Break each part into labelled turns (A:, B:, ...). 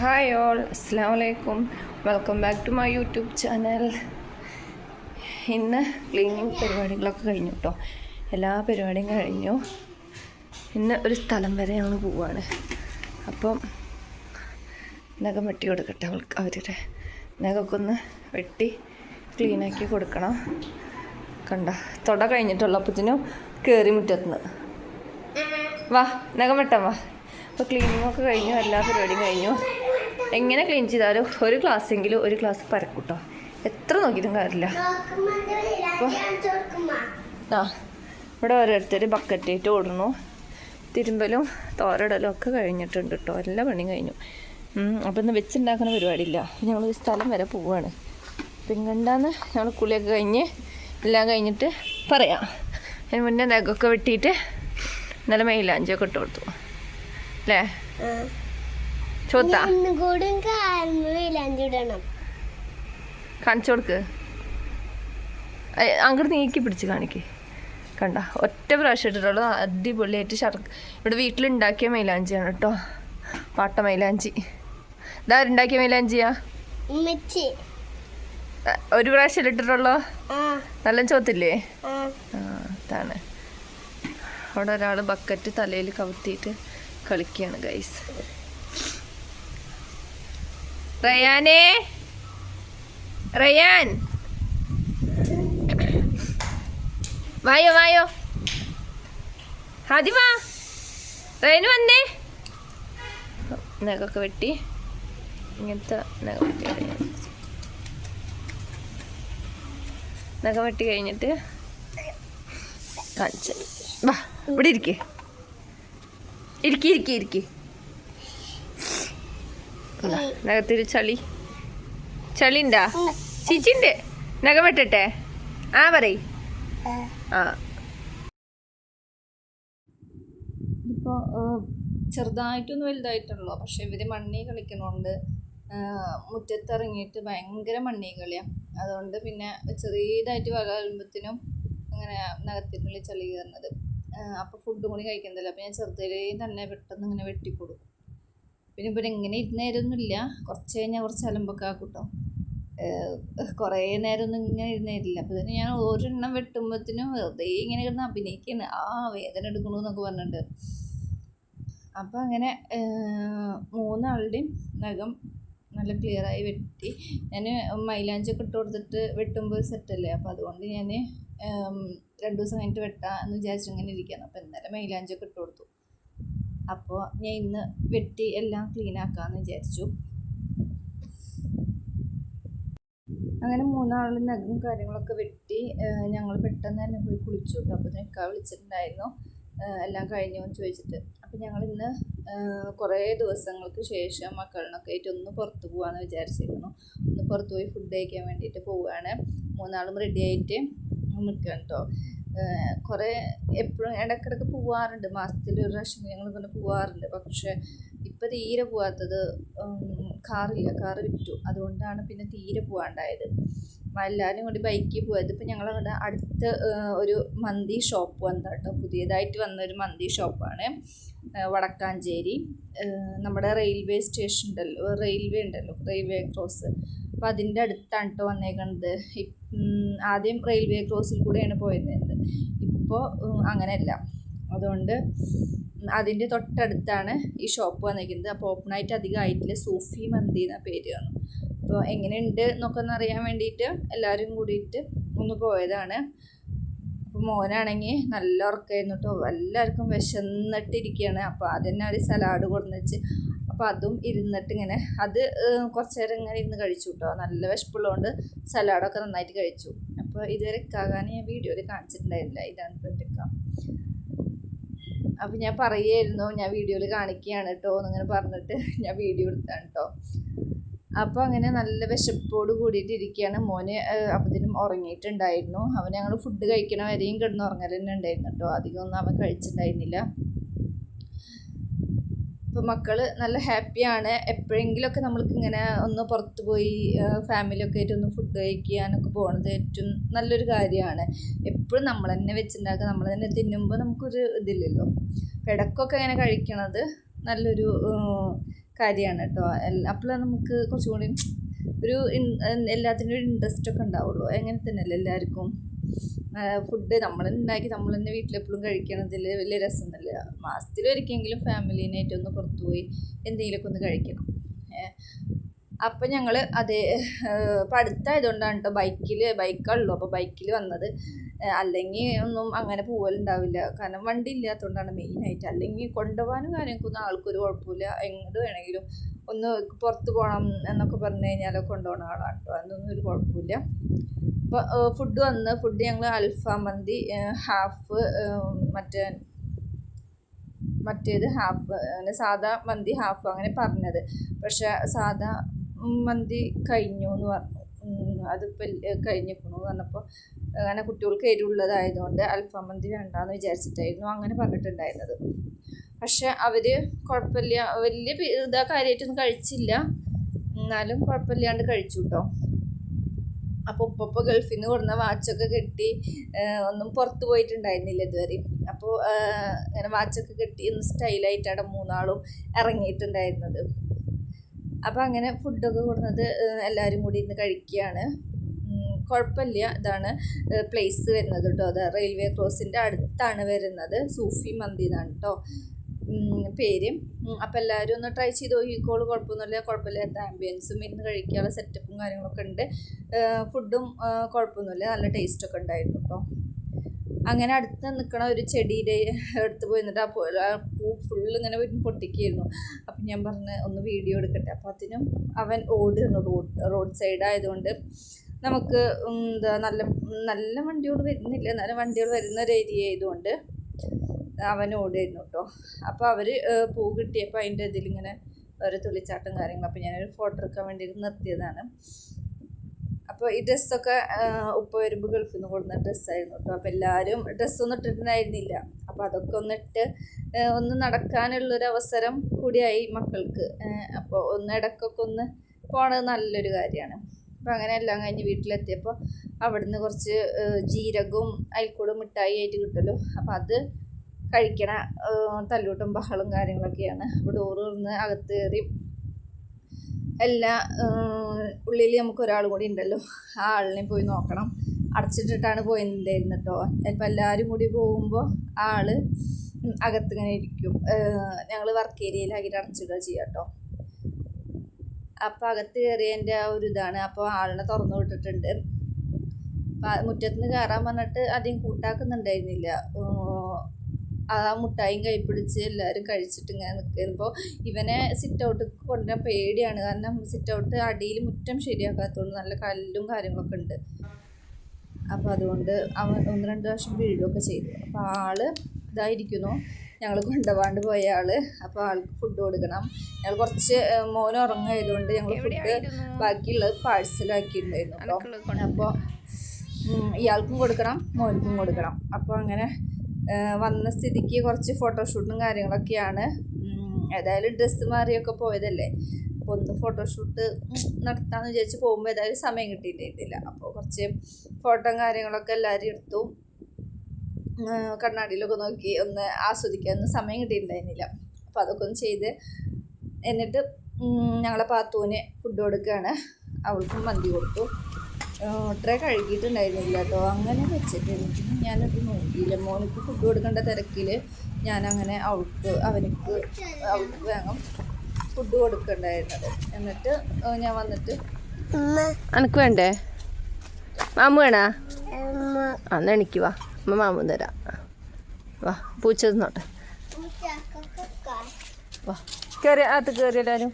A: Hi all അസ്സാം വലൈക്കും welcome back to my YouTube channel ഇന്ന് ക്ലീനിങ് പരിപാടികളൊക്കെ കഴിഞ്ഞു കേട്ടോ എല്ലാ പരിപാടിയും കഴിഞ്ഞു. ഇന്ന് ഒരു സ്ഥലം വരെ ഞങ്ങൾ പോവാണ്. അപ്പം നഖം വെട്ടി കൊടുക്കട്ടെ അവൾക്ക് അവരുടെ നഖമൊക്കെ ഒന്ന് വെട്ടി ക്ലീനാക്കി കൊടുക്കണം. കണ്ട? തൊട കഴിഞ്ഞിട്ടുള്ളപ്പത്തിനും കയറി മുറ്റത്തുനിന്ന് വാ നഖം വെട്ടാം വാ. അപ്പോൾ ക്ലീനിങ്ങൊക്കെ കഴിഞ്ഞു എല്ലാ പരിപാടിയും കഴിഞ്ഞു. എങ്ങനെ ക്ലീൻ ചെയ്താലും ഒരു ഗ്ലാസ്സെങ്കിലും ഒരു ഗ്ലാസ് പരക്കൂട്ടോ. എത്ര നോക്കിയിട്ടും കാര്യമില്ല. ആ ഇവിടെ ഓരോരുത്തർ ബക്കറ്റായിട്ട് ഓടുന്നു തിരുമ്പലും തോരടലും ഒക്കെ കഴിഞ്ഞിട്ടുണ്ട് കേട്ടോ എല്ലാ പണിയും കഴിഞ്ഞു. അപ്പോൾ ഇന്ന് വെച്ചുണ്ടാക്കുന്ന പരിപാടിയില്ല. ഞങ്ങൾ ഈ സ്ഥലം വരെ പോവുകയാണ് പിന്നെന്താന്ന് ഞങ്ങൾ കുളിയൊക്കെ കഴിഞ്ഞ് എല്ലാം കഴിഞ്ഞിട്ട് പറയാം. അതിന് മുന്നേ നഖമൊക്കെ വെട്ടിയിട്ട് നല്ല മെയിലാഞ്ചൊക്കെ ഇട്ട് കൊടുത്തു. അല്ലേ? ചോത്താ. കാണിച്ചു കൊടുക്ക് അങ്ങോട്ട് നീക്കി പിടിച്ച് കാണിക്കേ. കണ്ട ഒറ്റ പ്രാവശ്യം ഇട്ടിട്ടുള്ളൂ. അടിപൊളിയായിട്ട് ഷർക്ക് ഇവിടെ വീട്ടിലുണ്ടാക്കിയ മൈലാഞ്ചിയാണ് കേട്ടോ പാട്ട മൈലാഞ്ചി. ഇതാ ഉണ്ടാക്കിയ മൈലാഞ്ചിയാ? ഒരു പ്രാവശ്യം ഇട്ടിട്ടുള്ളോ? നല്ല ചോത്തില്ലേ? അതാണ്. അവിടെ ഒരാൾ ബക്കറ്റ് തലയിൽ കവുത്തിയിട്ട് കളിക്കുകയാണ് ഗൈസ് റയാനേ? റയാൻ? വായോ വായോ. ഹാദിമ റയന് വന്നേ. നഖമൊക്കെ വെട്ടി. ഇങ്ങനത്തെ നഖം വെട്ടി നഖം വെട്ടി കഴിഞ്ഞിട്ട് കാണിച്ചു വാ ഇവിടെ ഇരിക്കേ. ഇരിക്കേ ഇരിക്കേ ഇരിക്കി. നഖത്തിൽ ചളി. ചളി ഉണ്ടാ ചിച്ചിണ്ട്. നഖം വെട്ടട്ടെ. ആ പറയ്. ആ. ഇപ്പോൾ ചെറുതായിട്ടൊന്നും വലുതായിട്ടുള്ളൂ? പക്ഷെ ഇവർ മണ്ണി കളിക്കണോണ്ട് മുറ്റത്തിറങ്ങിയിട്ട് ഭയങ്കര മണ്ണി കളിയാണ് അതുകൊണ്ട് പിന്നെ ചെറിയതായിട്ട് വളരുമ്പോഴത്തേനും അങ്ങനെ നഖത്തിനുള്ളിൽ ചളി കയറുന്നത്. അപ്പോൾ ഫുഡും കൂടി കഴിക്കുന്നില്ല അപ്പോൾ ഞാൻ ചെറുതിലേ തന്നെ പെട്ടെന്ന് ഇങ്ങനെ വെട്ടിക്കൊടുക്കും. പിന്നെ ഇവിടെ ഇങ്ങനെ ഇരുന്നേരൊന്നുമില്ല. കുറച്ച് കഴിഞ്ഞാൽ കുറച്ച് അലമ്പൊക്കെ ആക്കൂട്ടോ. കുറേ നേരമൊന്നും ഇങ്ങനെ ഇരുന്നേരില്ല. അപ്പോൾ തന്നെ ഞാൻ ഒരെണ്ണം വെട്ടുമ്പോഴത്തേനും വെറുതെ ഇങ്ങനെ കിടന്ന് അഭിനയിക്കുന്നു ആ വേദന എടുക്കണു എന്നൊക്കെ പറഞ്ഞിട്ട്. അപ്പോൾ അങ്ങനെ മൂന്നാളുടെയും നഖം നല്ല ക്ലിയറായി വെട്ടി. ഞാൻ മൈലാഞ്ചൊക്കെ ഇട്ട് കൊടുത്തിട്ട് വെട്ടുമ്പോൾ സെറ്റല്ലേ? അപ്പോൾ അതുകൊണ്ട് ഞാൻ രണ്ട് ദിവസം കഴിഞ്ഞിട്ട് വെട്ടാം എന്ന് വിചാരിച്ചു ഇങ്ങനെ ഇരിക്കുകയാണ് അപ്പോൾ ഇന്നലെ മൈലാഞ്ചൊക്കെ ഇട്ട് കൊടുത്തു. അപ്പോൾ ഞാൻ ഇന്ന് വെട്ടി എല്ലാം ക്ലീൻ ആക്കാമെന്ന് വിചാരിച്ചു. അങ്ങനെ മൂന്നാളും നഗും കാര്യങ്ങളൊക്കെ വെട്ടി ഞങ്ങൾ പെട്ടെന്ന് തന്നെ പോയി കുളിച്ചു കേട്ടോ. അപ്പോൾ നിൽക്കാൻ വിളിച്ചിട്ടുണ്ടായിരുന്നു. എല്ലാം കഴിഞ്ഞോ എന്ന് ചോദിച്ചിട്ട്. അപ്പോൾ ഞങ്ങൾ ഇന്ന് കുറേ ദിവസങ്ങൾക്ക് ശേഷം മക്കളിനൊക്കെ ആയിട്ട് ഒന്ന് പുറത്ത് പോകാമെന്ന് വിചാരിച്ചിരുന്നു. ഒന്ന് പുറത്ത് പോയി ഫുഡ് കഴിക്കാൻ വേണ്ടിയിട്ട് പോവുകയാണ് മൂന്നാളും റെഡി ആയിട്ട് നിൽക്കണം കേട്ടോ കുറേ എപ്പോഴും ഇടയ്ക്കിടയ്ക്ക് പോവാറുണ്ട്. മാസത്തിൽ ഒരു പ്രാവശ്യം ഞങ്ങൾ ഇങ്ങനെ പോവാറുണ്ട്. പക്ഷേ ഇപ്പം തീരെ പോവാത്തത് കാറില്ല. കാറ് വിറ്റു. അതുകൊണ്ടാണ് പിന്നെ തീരെ പോവാണ്ടായത്. എല്ലാവരും കൂടി ബൈക്കിൽ പോയത് ഇപ്പം ഞങ്ങളവിടെ അടുത്ത ഒരു മന്തി ഷോപ്പ് വന്ന കേട്ടോ പുതിയതായിട്ട് വന്ന ഒരു മന്തി ഷോപ്പാണ്. വടക്കാഞ്ചേരി. നമ്മുടെ റെയിൽവേ സ്റ്റേഷൻ ഉണ്ടല്ലോ റെയിൽവേ ഉണ്ടല്ലോ. Railway cross. അപ്പോൾ അതിന്റെ അടുത്താണ് കേട്ടോ വന്നേക്കണത് ആദ്യം റെയിൽവേ ക്രോസിൽ കൂടെയാണ് പോയിരുന്നത്. ഇപ്പോൾ അങ്ങനെയല്ല. അതുകൊണ്ട് അതിന്റെ തൊട്ടടുത്താണ് ഈ ഷോപ്പ് വന്നിരിക്കുന്നത് അപ്പോൾ ഓപ്പണായിട്ട് അധികം ആയിട്ടില്ല. സൂഫി മന്തി എന്ന പേര് വന്നു. അപ്പോൾ എങ്ങനെയുണ്ട് എന്നൊക്കെ ഒന്ന് അറിയാൻ വേണ്ടിയിട്ട് എല്ലാവരും കൂടിയിട്ട് ഒന്ന് പോയതാണ്. അപ്പോൾ മോനാണെങ്കിൽ നല്ല ഉറക്കമായിരുന്നു കേട്ടോ എല്ലാവർക്കും വിശന്നിട്ടിരിക്കുകയാണ് അപ്പോൾ അതിനെ ഒരു സലാഡ് കൊടുന്ന് വെച്ച് അപ്പോൾ അതും ഇരുന്നിട്ട് ഇങ്ങനെ അത് കുറച്ച് നേരം ഇങ്ങനെ ഇരുന്ന് കഴിച്ചു കേട്ടോ നല്ല വിശപ്പുള്ളതുകൊണ്ട് സലാഡൊക്കെ നന്നായിട്ട് കഴിച്ചു. അപ്പോൾ ഇതുവരെ കാകാൻ ഞാൻ വീഡിയോയിൽ കാണിച്ചിട്ടുണ്ടായിരുന്നില്ല. ഇതാണ് പെട്ടിക്കാം അപ്പോൾ ഞാൻ പറയുമായിരുന്നു ഞാൻ വീഡിയോയിൽ കാണിക്കുകയാണ് കേട്ടോ എന്നിങ്ങനെ പറഞ്ഞിട്ട് ഞാൻ വീഡിയോ എടുത്താണ് കേട്ടോ അപ്പോൾ അങ്ങനെ നല്ല വിശപ്പോട് കൂടിയിട്ട് ഇരിക്കുകയാണ്. മോന് അപ്പത്തിനും ഉറങ്ങിയിട്ടുണ്ടായിരുന്നു. അവൻ ഞങ്ങൾ ഫുഡ് കഴിക്കണ വരെയും കിടന്ന് ഉറങ്ങൽ തന്നെ ഉണ്ടായിരുന്നു കേട്ടോ അധികമൊന്നും അവൻ കഴിച്ചിട്ടുണ്ടായിരുന്നില്ല. ഇപ്പോൾ മക്കൾ നല്ല ഹാപ്പിയാണ് എപ്പോഴെങ്കിലുമൊക്കെ നമ്മൾക്ക് ഇങ്ങനെ ഒന്ന് പുറത്ത് പോയി ഫാമിലിയൊക്കെ ആയിട്ട് ഒന്ന് ഫുഡ് കഴിക്കാനൊക്കെ പോകുന്നത് ഏറ്റവും നല്ലൊരു കാര്യമാണ്. എപ്പോഴും നമ്മൾ തന്നെ വെച്ചിട്ടുണ്ടാക്കുക നമ്മൾ തന്നെ തിന്നുമ്പോൾ നമുക്കൊരു ഇതില്ലല്ലോ. ഇടക്കൊക്കെ ഇങ്ങനെ കഴിക്കണത് നല്ലൊരു കാര്യമാണ് കേട്ടോ. അപ്പോൾ നമുക്ക് കുറച്ചും കൂടി ഒരു എല്ലാത്തിനും ഒരു ഇൻട്രസ്റ്റ് ഒക്കെ ഉണ്ടാവുള്ളൂ. അങ്ങനെ തന്നെയല്ലേ എല്ലാവർക്കും ഫുഡ് നമ്മൾ ഉണ്ടാക്കി നമ്മൾ തന്നെ വീട്ടിലെപ്പോഴും കഴിക്കണതിൽ വലിയ രസമൊന്നുമില്ല മാസത്തിൽ ഒരിക്കലെങ്കിലും ഫാമിലീനായിട്ട് ഒന്ന് പുറത്തു പോയി എന്തെങ്കിലുമൊക്കെ ഒന്ന് കഴിക്കണം. അപ്പം ഞങ്ങൾ അതേ ഇപ്പം അടുത്തായതുകൊണ്ടാണ് കേട്ടോ ബൈക്കിൽ ബൈക്കുള്ളൂ അപ്പോൾ ബൈക്കിൽ വന്നത് അല്ലെങ്കിൽ ഒന്നും അങ്ങനെ പോകലുണ്ടാവില്ല കാരണം വണ്ടി ഇല്ലാത്തതുകൊണ്ടാണ് മെയിനായിട്ട്. അല്ലെങ്കിൽ കൊണ്ടുപോകാനും കാര്യങ്ങൾക്കൊന്നും ആൾക്കൊരു കുഴപ്പമില്ല എങ്ങോട്ട് വേണമെങ്കിലും ഒന്ന് പുറത്ത് പോകണം എന്നൊക്കെ പറഞ്ഞു കഴിഞ്ഞാൽ കൊണ്ടുപോകണ ആളാണ് കേട്ടോ അതൊന്നും ഒരു കുഴപ്പമില്ല അപ്പോൾ ഫുഡ് വന്ന് ഫുഡ് ഞങ്ങൾ അൽഫാം മന്തി ഹാഫ് മറ്റേ മറ്റേത് ഹാഫ് അങ്ങനെ സാധാ മന്തി ഹാഫ് അങ്ങനെ പറഞ്ഞത്. പക്ഷേ സാധാ മന്തി കഴിഞ്ഞു എന്ന് പറഞ്ഞു അതിപ്പോൾ കഴിഞ്ഞിരിക്കണു പറഞ്ഞപ്പോൾ അങ്ങനെ കുട്ടികൾക്ക് എരിവുള്ളതായതുകൊണ്ട് അൽഫാം മന്തി വേണ്ടാന്ന് വിചാരിച്ചിട്ടായിരുന്നു അങ്ങനെ പറഞ്ഞിട്ടുണ്ടായിരുന്നത്. പക്ഷെ അവർ കുഴപ്പമില്ല വലിയ ഇതാ കാര്യമായിട്ടൊന്നും കഴിച്ചില്ല. എന്നാലും കുഴപ്പമില്ലാണ്ട് കഴിച്ചു കേട്ടോ അപ്പോൾ ഉപ്പപ്പ ഗൾഫിൽ നിന്ന് കൊടുന്ന വാച്ചൊക്കെ കെട്ടി ഒന്നും പുറത്ത് പോയിട്ടുണ്ടായിരുന്നില്ല ഇതുവരെ. അപ്പോൾ ഇങ്ങനെ വാച്ചൊക്കെ കെട്ടി ഒന്ന് സ്റ്റൈലായിട്ടാണ് മൂന്നാളും ഇറങ്ങിയിട്ടുണ്ടായിരുന്നത്. അപ്പോൾ അങ്ങനെ ഫുഡൊക്കെ കൊടുക്കുന്നത് എല്ലാവരും കൂടി ഇന്ന് കഴിക്കുകയാണ്. കുഴപ്പമില്ല. ഇതാണ് പ്ലേസ് വരുന്നത് കേട്ടോ. അത് റെയിൽവേ ക്രോസിന്റെ അടുത്താണ് വരുന്നത്. സൂഫി മന്തി എന്നാണ് കേട്ടോ. പേര്. അപ്പോൾ എല്ലാവരും ഒന്ന് ട്രൈ ചെയ്ത് നോക്കിക്കോളൂ. കുഴപ്പമൊന്നുമില്ല. കുഴപ്പമില്ലാത്ത ആംബിയൻസും ഇരുന്ന് കഴിക്കാനുള്ള സെറ്റപ്പും കാര്യങ്ങളൊക്കെ ഉണ്ട്. ഫുഡും കുഴപ്പമൊന്നുമില്ല. നല്ല ടേസ്റ്റൊക്കെ ഉണ്ടായിരുന്നു കേട്ടോ അങ്ങനെ അടുത്ത് നിൽക്കണ ഒരു ചെടിയുടെ അടുത്ത് പോയി നിന്നിട്ട് ആ പൂ ഫുള്ള് ഇങ്ങനെ വീട്ടിൽ പൊട്ടിക്കായിരുന്നു അപ്പം ഞാൻ പറഞ്ഞ് ഒന്ന് വീഡിയോ എടുക്കട്ടെ. അപ്പോൾ അതിനും അവൻ ഓടുന്നു റോഡ് റോഡ് സൈഡ് ആയതുകൊണ്ട് നമുക്ക് എന്താ നല്ല നല്ല വണ്ടിയോട് വരുന്നില്ല. നല്ല വണ്ടികൾ വരുന്ന ഒരു ഏരിയ ആയതുകൊണ്ട് അവൻ ഓടിയിരുന്നു കേട്ടോ അപ്പോൾ അവർ പൂ കിട്ടിയപ്പോൾ അതിന്റെ ഇതിലിങ്ങനെ ഓരോ തുള്ളിച്ചാട്ടം കാര്യങ്ങൾ അപ്പോൾ ഞാനൊരു ഫോട്ടോ എടുക്കാൻ വേണ്ടി നിർത്തിയതാണ്. അപ്പോൾ ഈ ഡ്രസ്സൊക്കെ ഉപ്പ വരുമ്പോൾ ഗൾഫിൽ നിന്ന് കൊടുക്കുന്ന ഡ്രസ്സായിരുന്നു കേട്ടോ അപ്പോൾ എല്ലാവരും ഡ്രസ്സൊന്നും ഇട്ടിട്ടുണ്ടായിരുന്നില്ല. അപ്പോൾ അതൊക്കെ ഒന്നിട്ട് ഒന്ന് നടക്കാനുള്ളൊരു അവസരം കൂടിയായി മക്കൾക്ക്. അപ്പോൾ ഒന്ന് ഇടയ്ക്കൊക്കെ ഒന്ന് പോണത് നല്ലൊരു കാര്യമാണ്. അപ്പോൾ അങ്ങനെ എല്ലാം കഴിഞ്ഞ് വീട്ടിലെത്തിയപ്പോൾ അവിടുന്ന് കുറച്ച് ജീരകവും അയൽക്കൂടും മിഠായി ആയിട്ട് കിട്ടുമല്ലോ അപ്പോൾ അത് കഴിക്കണ തല്ലൂട്ടും ബഹളും കാര്യങ്ങളൊക്കെയാണ്. അപ്പോൾ ഡോറ് തുറന്ന് അകത്ത് കയറി എല്ലാ ഉള്ളിൽ നമുക്ക് ഒരാൾ കൂടി ഉണ്ടല്ലോ. ആ ആളിനെ പോയി നോക്കണം. അടച്ചിട്ടിട്ടാണ് പോയിട്ടുണ്ടായിരുന്നു കേട്ടോ ചിലപ്പോൾ എല്ലാവരും കൂടി പോകുമ്പോൾ ആൾ അകത്തിങ്ങനെ ഇരിക്കും. ഞങ്ങൾ വർക്ക് ഏരിയയിലാക്കിയിട്ട് അടച്ചിടുക ചെയ്യുക കേട്ടോ അപ്പോൾ അകത്ത് കയറിയതിന്റെ ആ ഒരു ഇതാണ്. അപ്പോൾ ആളിനെ തുറന്നു വിട്ടിട്ടുണ്ട്. അപ്പം മുറ്റത്തുനിന്ന് കയറാൻ പറഞ്ഞിട്ട് അധികം കൂട്ടാക്കുന്നുണ്ടായിരുന്നില്ല. ആ മുട്ടായും കൈപ്പിടിച്ച് എല്ലാവരും കഴിച്ചിട്ട് ഇങ്ങനെ നിൽക്കുമ്പോൾ ഇവനെ സിറ്റ് ഔട്ട് കൊണ്ടുവരാൻ പേടിയാണ്. കാരണം സിറ്റ് ഔട്ട് അടിയിൽ മുറ്റം ശരിയാക്കാത്തതുകൊണ്ട് നല്ല കല്ലും കാര്യങ്ങളൊക്കെ ഉണ്ട്. അപ്പോൾ അതുകൊണ്ട് അവൻ ഒന്ന് രണ്ട് വർഷം വീഴുകയൊക്കെ ചെയ്തു. അപ്പോൾ ആൾ ഇതായിരിക്കുന്നു. ഞങ്ങൾ കൊണ്ടുപോകാണ്ട് പോയ ആൾ. അപ്പോൾ ആൾക്ക് ഫുഡ് കൊടുക്കണം. ഞങ്ങൾ കുറച്ച് മോൻ ഉറങ്ങായതുകൊണ്ട് ഞങ്ങൾ ഫുഡ് ബാക്കിയുള്ളത് പാഴ്സലാക്കിയിട്ടുണ്ടായിരുന്നു കേട്ടോ അപ്പോൾ ഇയാൾക്കും കൊടുക്കണം മോനിക്കും കൊടുക്കണം. അപ്പോൾ അങ്ങനെ വന്ന സ്ഥിതിക്ക് കുറച്ച് ഫോട്ടോഷൂട്ടും കാര്യങ്ങളൊക്കെയാണ്. ഏതായാലും ഡ്രസ്സ് മാറിയൊക്കെ പോയതല്ലേ? അപ്പോൾ ഒന്ന് ഫോട്ടോഷൂട്ട് നടത്താമെന്ന് വിചാരിച്ച് പോകുമ്പോൾ ഏതായാലും സമയം കിട്ടിയിട്ടില്ല. അപ്പോൾ കുറച്ച് ഫോട്ടോയും കാര്യങ്ങളൊക്കെ എല്ലാവരും എടുത്തു. കണ്ണാടിയിലൊക്കെ നോക്കി ഒന്ന് ആസ്വദിക്കാൻ ഒന്നും സമയം കിട്ടിയിട്ടുണ്ടായിരുന്നില്ല. അപ്പോൾ അതൊക്കെ ഒന്ന് ചെയ്ത് എന്നിട്ട് ഞങ്ങളെ പാത്തൂന് ഫുഡ് കൊടുക്കുകയാണ് അവൾക്കും മന്തി കൊടുത്തു. ട്രേ കഴുകിയിട്ടുണ്ടായിരുന്നില്ല കേട്ടോ. അങ്ങനെ വെച്ചിട്ട് എനിക്ക് ഞാനത് നോക്കിയില്ല. മോനിക്ക് ഫുഡ് കൊടുക്കേണ്ട തിരക്കിൽ ഞാനങ്ങനെ അവൾക്ക് അവനിക്ക് അവൾക്ക് വേഗം ഫുഡ് കൊടുക്കണ്ടായിരുന്നത്. എന്നിട്ട് ഞാൻ വന്നിട്ട്
B: അനക്ക് വേണ്ടേ? മാമു വേണാ? അന്ന് എനിക്ക് വാ. അമ്മ മാമു തരാം. വാ പൂച്ച തിന്നോട്ടെ വാ. കയറി അത് കയറി എല്ലാവരും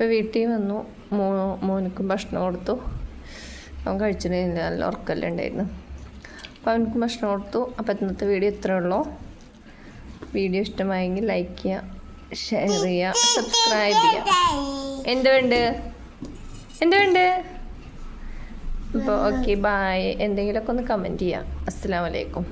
B: ഇപ്പം വീട്ടിൽ വന്നു. മോ മോനക്കും ഭക്ഷണം കൊടുത്തു. അവൻ കഴിച്ചിട്ടില്ല നല്ല ഉറക്കല്ലേ ഉണ്ടായിരുന്നു. അപ്പോൾ അവനക്കും ഭക്ഷണം കൊടുത്തു. അപ്പോൾ ഇന്നത്തെ വീഡിയോ ഇത്രേ ഉള്ളൂ. വീഡിയോ ഇഷ്ടമായെങ്കിൽ ലൈക്ക് ചെയ്യുക ഷെയർ ചെയ്യുക സബ്സ്ക്രൈബ് ചെയ്യുക. എന്ത് വേണ്ട എന്ത് വേണ്ട അപ്പോൾ ഓക്കെ ബായ് എന്തെങ്കിലുമൊക്കെ ഒന്ന് കമന്റ് ചെയ്യാം അസ്സാം വലൈക്കും